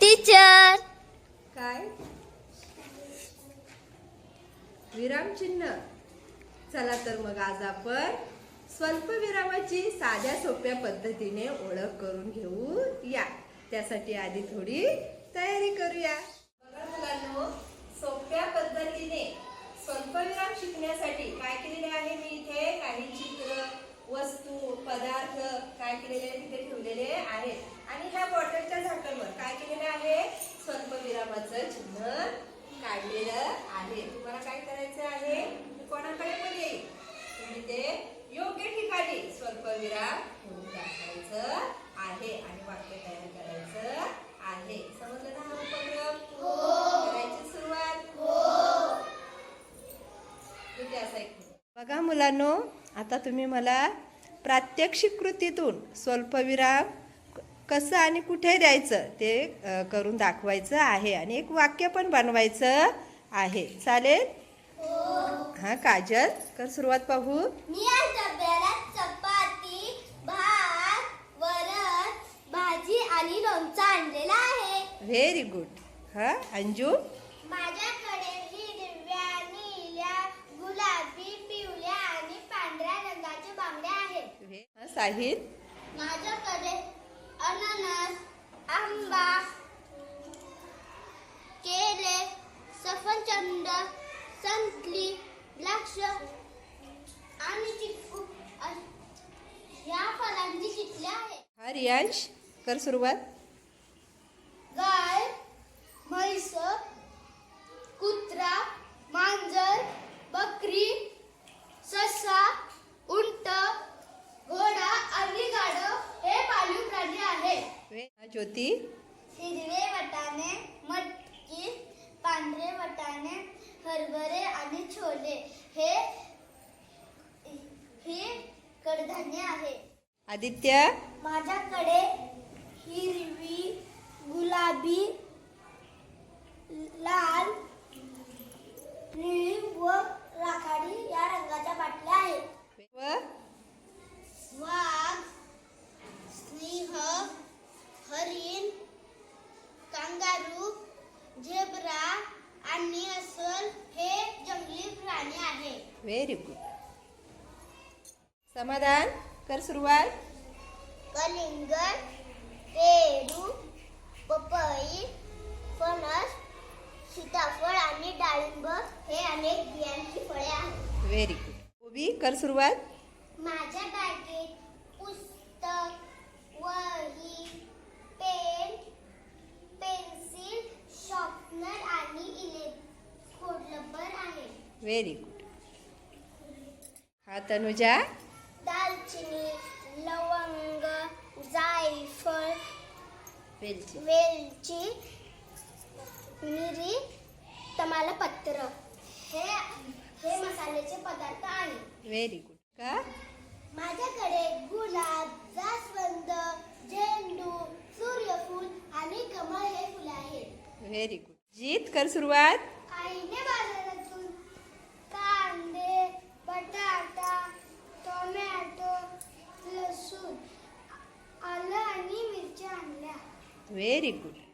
Teacher काय? विरामचिन्ह चला तर मग आज आपण स्वल्प विरामाची साध्या सोप्या पद्धतीने ओळख करून घेऊ. या. त्यासाठी आधी थोडी तयारी करूया. बघा मुलांनो सोप्या पद्धतीने स्वल्पविराम शिकण्यासाठी काय केलेले आहे? मी इथे काही चित्र वस्तू पदार्थ काय केलेले तिथे ठेवलेले आहेत. आणि ह्या बॉटलच्या काय केलेलं आहे? चिन्ह काढलेलं आहे. तुम्हाला काय करायचं आहे? कोणाकडे पण येईल तुम्ही ते योग्य ठिकाणी स्वल्पविराम ठेवून दाखवायचं आहे आणि वाक्य तयार करायचं आहे. समजलं ना हा उपक्रम? करायची सुरुवात? ठीक आहे, असं एक मिनिट. बघा मुलांनो आता तुम्ही मला प्रात्यक्षिक कृतीतून स्वल्पविराम कसं आणि कुठे द्यायचं ते करून दाखवायचं आहे आणि एक वाक्य पण बनवायचं आहे. चालेल? हा काजल कर सुरुवात पाहू. मी आज डब्याला चपाती भात वरण भाजी आणि लोणचं आणलेलं आहे. व्हेरी गुड हा अंजू? माझ्याकडे निळ्या गुलाबी पिवळ्या आणि पांढऱ्या रंगाचे बांगड्या आहेत. हा, साहिल? माझ्याकडे अननस आंबा केले सफरचंद संत्री द्राक्ष आणि चिक्कू या फळांची चिटले आहे. हा रियांश कर सुरुवात. गाय म्हैस कुत्रा मांजर बकरी ससा उंट घोडा आणि गाढव हे पाळीव प्राणी आहेत व्हे- हा, ज्योती हिरवे वटाणे मटकी पांढरे वटाणे हरभरे आणि छोले हे हे कडधान्य आहे. आदित्य माझ्याकडे हिरवी गुलाबी झेब्रा आणि अस्वल हे जंगली प्राणी आहेत व्हेरी गुड समाधान? कर सुरुवात. कलिंगड पेरू पपई फणस सीताफळ आणि डाळिंब हे अनेक बियांची फळे आहेत. व्हेरी गुड ओबी कर सुरुवात. माझ्या बॅगेत पुस्तक वही पेन व्हेरी गुड हा तनुजा. दालचिनी लवंग जायफळ वेलची. वेलची मिरी तमालपत्र. हे हे मसाल्याचे पदार्थ आहेत व्हेरी गुड का? माझ्याकडे गुलाब जास्वंद झेंडू सूर्यफूल आणि कमळ हे फुले आहेत. व्हेरी गुड जीत कर सुरुवात. आईने Very good.